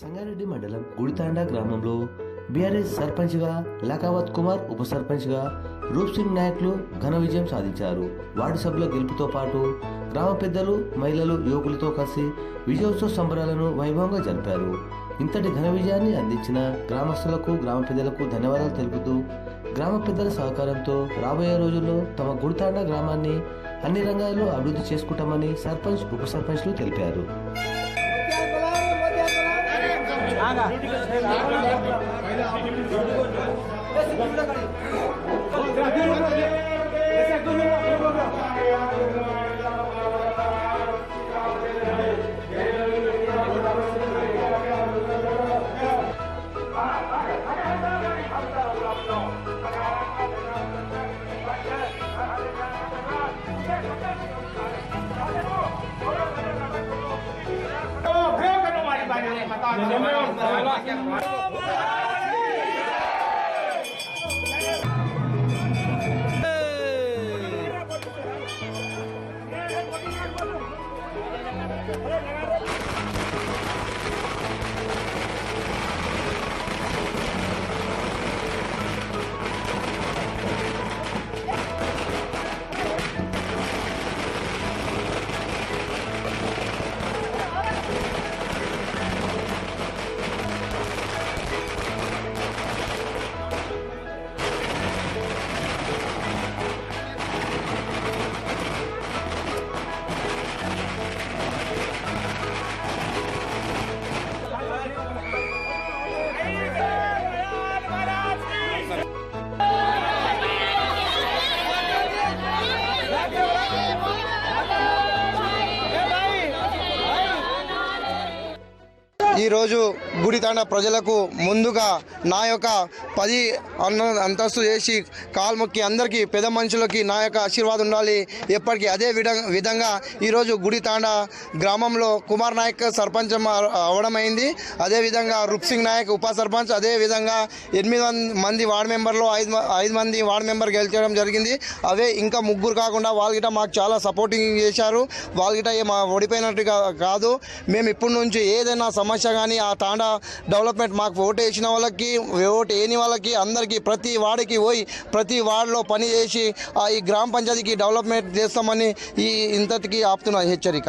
సంగారెడ్డి మండలం గుడితాండా గ్రామంలో బీఆర్ఎస్ సర్పంచ్గా లకావత్ కుమార్ ఉప సర్పంచ్గా రూప్ సింగ్ నాయక్లు ఘన విజయం సాధించారు. వార్డు సభ్యుల గెలుపుతో పాటు గ్రామ పెద్దలు మహిళలు యువకులతో కలిసి విజయోత్సవ సంబరాలను వైభవంగా జరిపారు. ఇంతటి ఘన విజయాన్ని అందించిన గ్రామస్తులకు గ్రామ పెద్దలకు ధన్యవాదాలు తెలుపుతూ గ్రామ పెద్దల సహకారంతో రాబోయే రోజుల్లో తమ గుడితాండ గ్రామాన్ని అన్ని రంగాల్లో అభివృద్ధి చేసుకుంటామని సర్పంచ్ ఉప సర్పంచ్లు తెలిపారు. Vai, vai, vai, vai. 有没有？来，来了。ఈరోజు గుడితాండ ప్రజలకు ముందుగా నా యొక్క పది అన్న అంతస్తు చేసి కాల్మొక్కి అందరికీ పెద్ద మనుషులకి నా యొక్క ఆశీర్వాదం ఉండాలి. ఎప్పటికీ అదే విధ విధంగా ఈరోజు గుడితాండ గ్రామంలో కుమార్ నాయక్ సర్పంచ్ అవడం అయింది అదేవిధంగా రుప్సింగ్ నాయక్ ఉప సర్పంచ్ అదేవిధంగా ఎనిమిది మంది వార్డు మెంబర్లో ఐదు ఐదు మంది వార్డు మెంబర్ గెలిచడం జరిగింది. అవే ఇంకా ముగ్గురు కాకుండా వాళ్ళు మాకు చాలా సపోర్టింగ్ చేశారు. వాళ్ళు ఏ మా ఓడిపోయినట్టుగా కాదు. మేము ఇప్పటి నుంచి ఏదైనా సమస్య కానీ ఆ తాండా డెవలప్మెంట్ మాకు ఓటు వేసిన వాళ్ళకి ఓటు వేయని వాళ్ళకి అందరికీ ప్రతి వాడికి పోయి ప్రతి వార్డులో పని చేసి ఆ ఈ గ్రామ పంచాయతీకి డెవలప్మెంట్ చేస్తామని ఈ ఇంతటికి ఆపుతున్న హెచ్చరిక.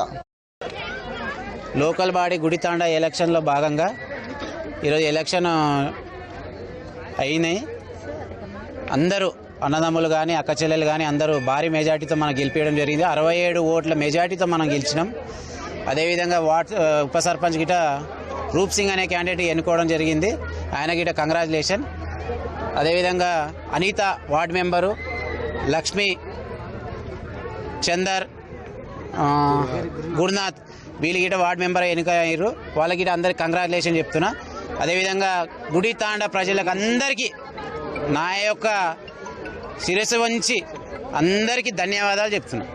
లోకల్ బాడీ గుడితాండ ఎలక్షన్లో భాగంగా ఈరోజు ఎలక్షన్ అయినాయి. అందరూ అన్నదమ్ములు కానీ అక్క చెల్లెలు కానీ అందరూ భారీ మెజార్టీతో మనం గెలిపించడం జరిగింది. అరవై ఏడు ఓట్ల మెజార్టీతో మనం గెలిచినాం. అదేవిధంగా వార్డ్ ఉప సర్పంచ్ గిట రూప్ సింగ్ అనే క్యాండిడేట్ ఎన్నుకోవడం జరిగింది. ఆయన గిట కంగ్రాచులేషన్. అదేవిధంగా అనిత వార్డ్ మెంబరు లక్ష్మి చందర్ గురునాథ్ వీళ్ళు గిట వార్డ్ మెంబర్ ఎన్నికయ్యారు. వాళ్ళకి గిట అందరికి కంగ్రాచులేషన్ చెప్తున్నా. అదేవిధంగా గుడి తాండ ప్రజలకు అందరికీ నా యొక్క శిరస్సు వంచి అందరికీ ధన్యవాదాలు చెప్తున్నా.